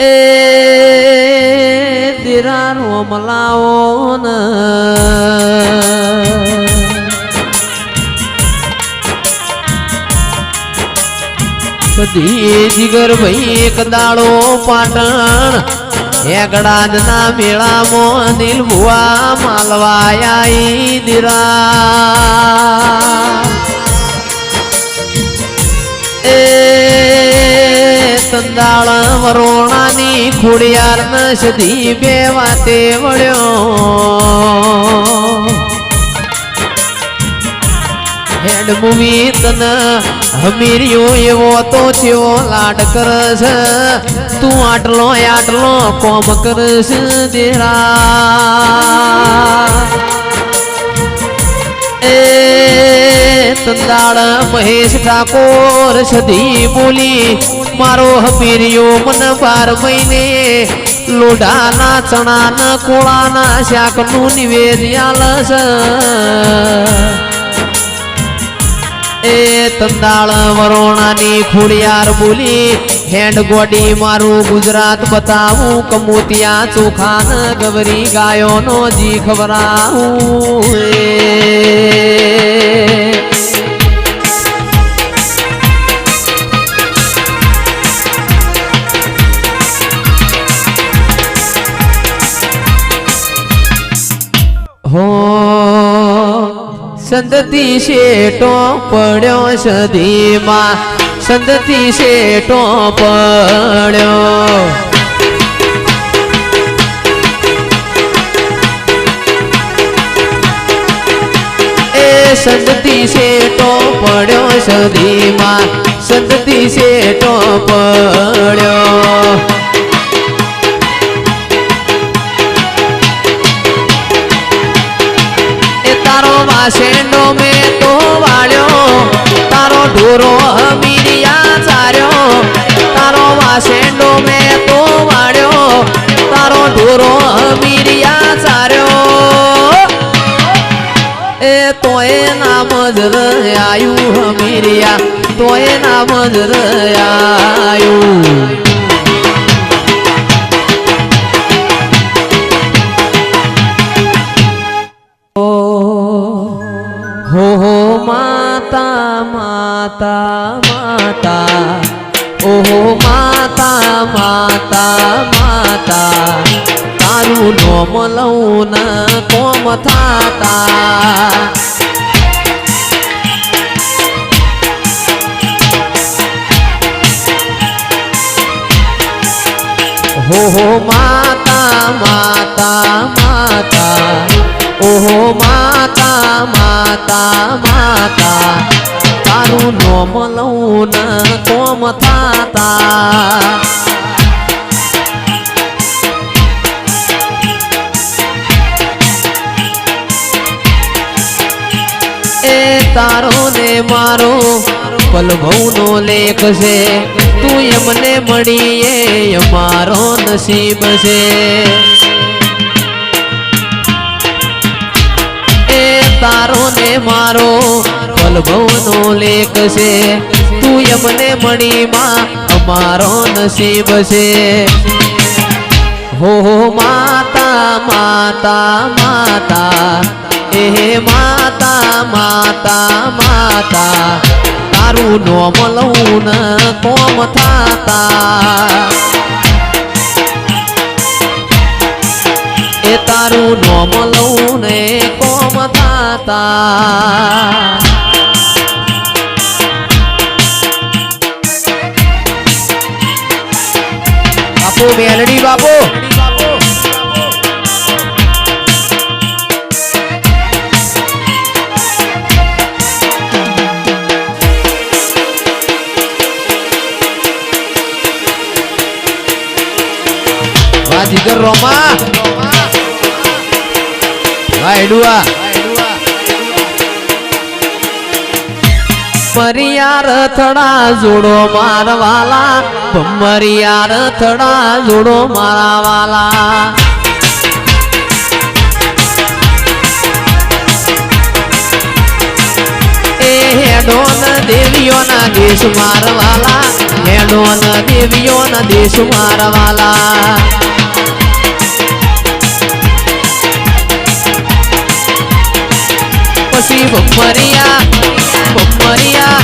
એ દિરાનો મલાવો ન કદી જીગર ભાઈ એક દાડો પાટણ. હેગડાજ ના મેળામાં દિલ ભુવા માલવાયા દિરા. એ તંદાળ વરોણાની ખોડિયાર સધી બે વાતે વળ્યો. હેડ મૂવી તન હમીર્યો એવો તો થયો લાડ કરસ તું આટલો આટલો કોમ કરશ દેરા એ તંદાળ મહેશ ઠાકોર સધી બોલી, મારો હમીરિયો મન બાર મહિને લોઢાના ચણાના કોળાના શાકનું નિવેદ્યાલસ એ તંદાળ વરોણાની ખોડિયાર બોલી હેન્ડ ગોડી મારું ગુજરાત બતાવું, કમોતિયા ચોખાન ગવરી ગાયોનો જી ખબરાવું સંદતી શેટો પડ્યો સધીમાં સંદતી શેટો પડ્યો. એ સંદતી શેટો પડ્યો સધીમાં સંદતી શેટો પડ્યો. વાસેન્ડો મેં તો વાળ્યો. તારો ઢોરો હમીરિયા ચાર્યો. તારો વાસેનો મેં તો વાળ્યો. તારો ઢોરો હમીરિયા ચાર્યો. એ તોય નામ જ આયુ હમીરિયા તોય નામ જ આયુ. માતા માતા ઓહો માતા માતા માતા તારું નોમ લઉં ના કોમ થાતા ઓહો માતા માતા માતા ઓહો માતા માતા માતા તારું નોમ લઉં ન કોમ થાતા. એ તારો ને મારો પલભવનો લેખ છે. તું એમને મળીએ અમારો નસીબ છે. તારો ને મારો પલભવનો લેખ છે. તું એમને મણીમાં અમારો નસીબ છે. હો, માતા માતા માતા. એ માતા માતા માતા. તારું નોમ લઉં ન કોમ થાતા. એ તારું નોમ લઉં ને કોમ તાતા બાપુ મેલડી બાપુ. વાજીગર રોમા. વાયડુઆ. ભમરિયા રથડા જોડો મારવાલા. ભમરિયા રથડા જોડો મારાવાલા. હેડોન દેવીઓના દેશ મારવાલા. હેડોન દેવીઓના દેશ મારવાલા. પછી બમ્મરિયા બમ્મરિયા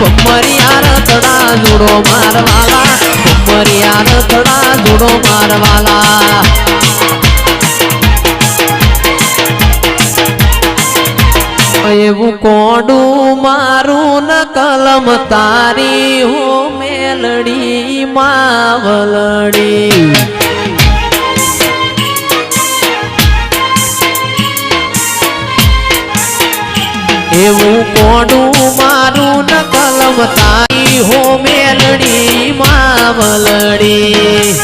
બમ્મરિયા રતડા જોડો મારવાલા બમ્મરિયા રતડા જોડો મારવાલા. એવું કોડું મારું ન કલમ તારી, હો મેલડી, માવલડી. એવું કોડું મારું ન કલમ? તારી હો મેલડી, માવલડી.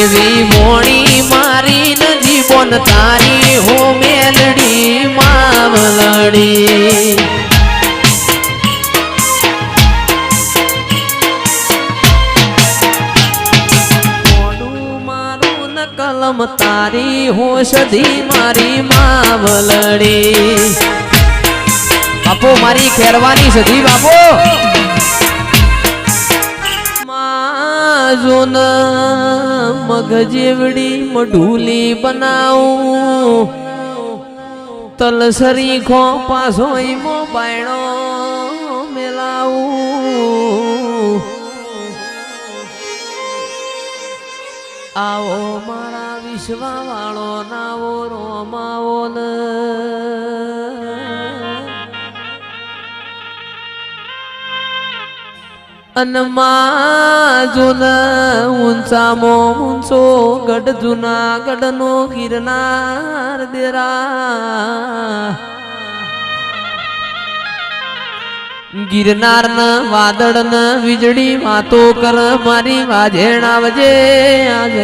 એવી મોણી મારી ન જીવન, તારી હો મેલડી, માવલડી. કલમ હું હોશધી મારી માવલડી. બાપો, મારી ખેરવાની સધી બાપો. માજોન મગજેવડી મઢુલી બનાવું. તલસરી ખો પાસો ઈમો બાયણો મેલાવું. આવો મારા વિશ્વા વાળો નાવો રોમાવો ન અનમાજુન ઊંચામો ઊંચો ગઢ જુના ગઢનો ગિરનાર દેરા. ગિરનાર ન વાદળ ન વીજળી વાતો કર મારી વાજેણ વજે આજ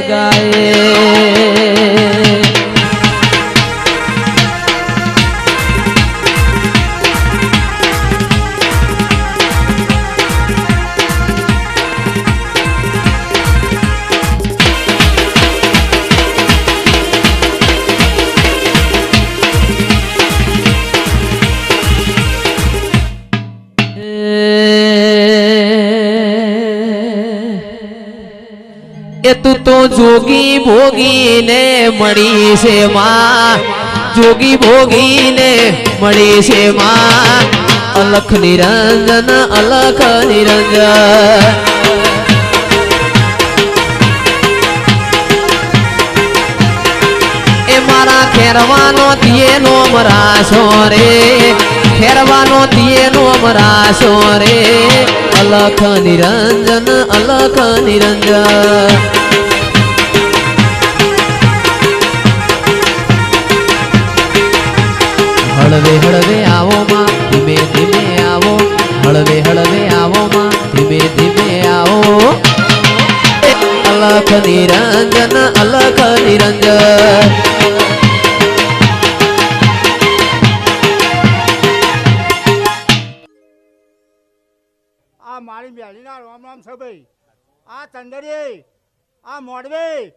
જોગી ભોગીને મળી છે માં, જોગી ભોગીને મળી છે માં. અલખ નિરંજન અલખ નિરંજન. એ મારા ખેરવાનો દિયેનો મરાશો રે, ખેરવાનો દિયેનો મરાશો રે. અલખ નિરંજન અલખ નિરંજન. હળવે હળવે આવો માં, ધીમે ધીમે આવો. હળવે હળવે આવો માં, ધીમે ધીમે આવો. અલખ નિરંજન અલખ નિરંજન. આ મારી બેલીના રામ રામ છે ભાઈ. આ ચંદરી, આ મોડવે,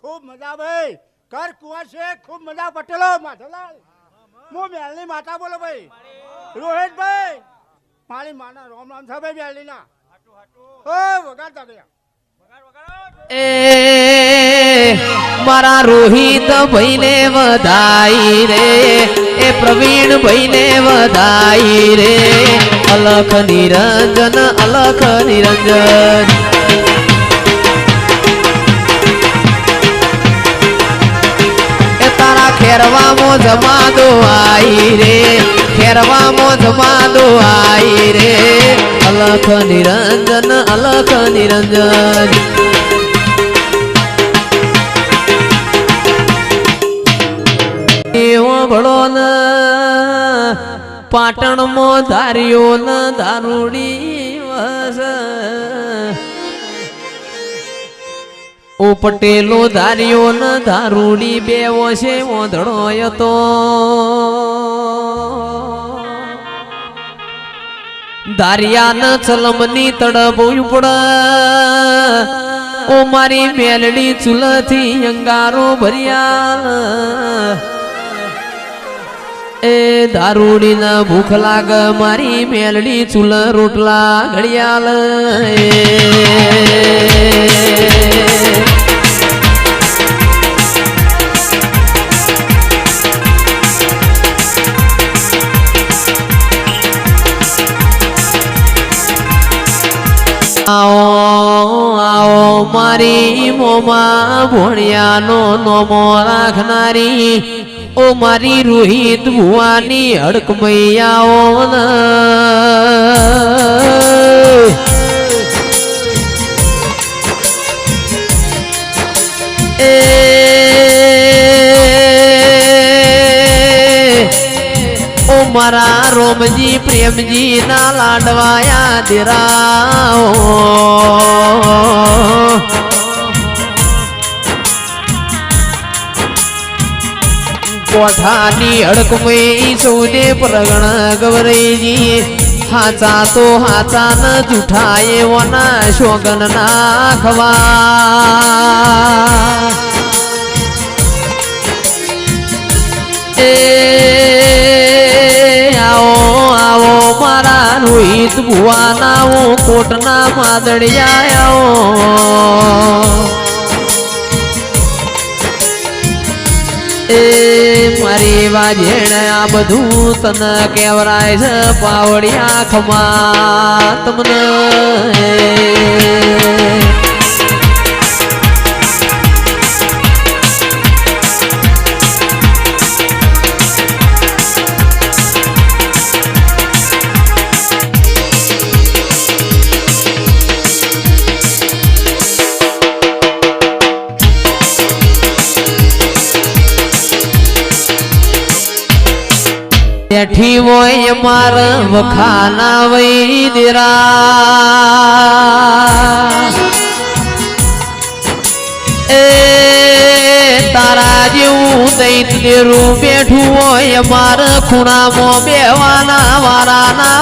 ખૂબ મજા ભાઈ. કર કુંવર છે, ખૂબ મજા. પટેલો, માધવલાલ. હું બેલની માતા બોલો ભાઈ. રોહિતભાઈ મારી માના, રામ રામ છે ભાઈ બેલીના હો વગાડતા ગયા. મારા રોહિત ભાઈને વધાઈ રે. એ પ્રવીણ ભાઈને વધાઈ રે. અલખ નિરંજન અલખ નિરંજન. ખેરવામાં જમાદો આઈ રે. ખેરવામો જમાદો આઈ રે. અલખ નિરંજન અલખ નિરંજન. ભળો ન પાટણમાં ધાર્યો ન દારૂડી ઓ પટેલો ધાર્યો ન ધારૂડી બેવો છે ઓંધળો હતો. ધાર્યા ન ચલમની તડબ ઉપડ. ઓ મારી મેલડી ચૂલથી અંગારો ભર્યા. એ દારૂડી ના ભૂખ લાગ, મારી મેલડી ચૂલ રોટલા ઘડિયાલ આવો આવો, મારી મોમાં ભોણિયાનો નોમો રાખનારી ઓ મારી રોહિત ભુવાની હડક મૈયાઓ ઓ મારા રોમજી પ્રેમજી ના લાડવાયા દેરાઓ. કોઠાની અડકમઈ સૌને પ્રગણ ગવરેજી હાચા તો હાચા ન જૂઠા એવોના શોગન નાખવા એ આવો આવો મારા રોહિત ભુવાના હું કોટના માદળિયા એ મારી વાજેણ આ બધું તન કેવરાય છે પાવડિયા ખમા તમને બેઠી હોય માર વખાના વઈ દેરા એ તારા જેવું દૈતરું બેઠું હોય માર ખૂણામાં બેવાના વારા ના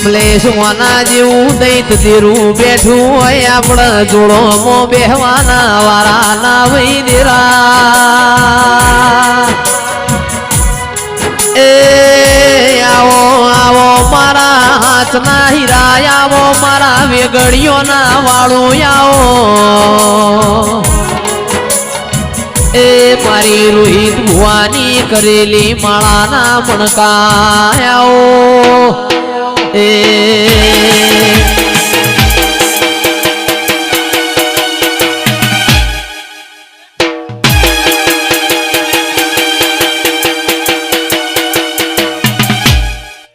કમલેશ વાના જેવું દૈત દેરું બેઠું હોય, આપણે જોડો બેહવાના વારા ના વઈ દેરા એ આવો આવો મારા હાથના હીરા, આવો મારા વેગડીઓના વાળું આવો. એ મારી રોહિત ભુવાની કરેલી માળાના મણકા આવો. એ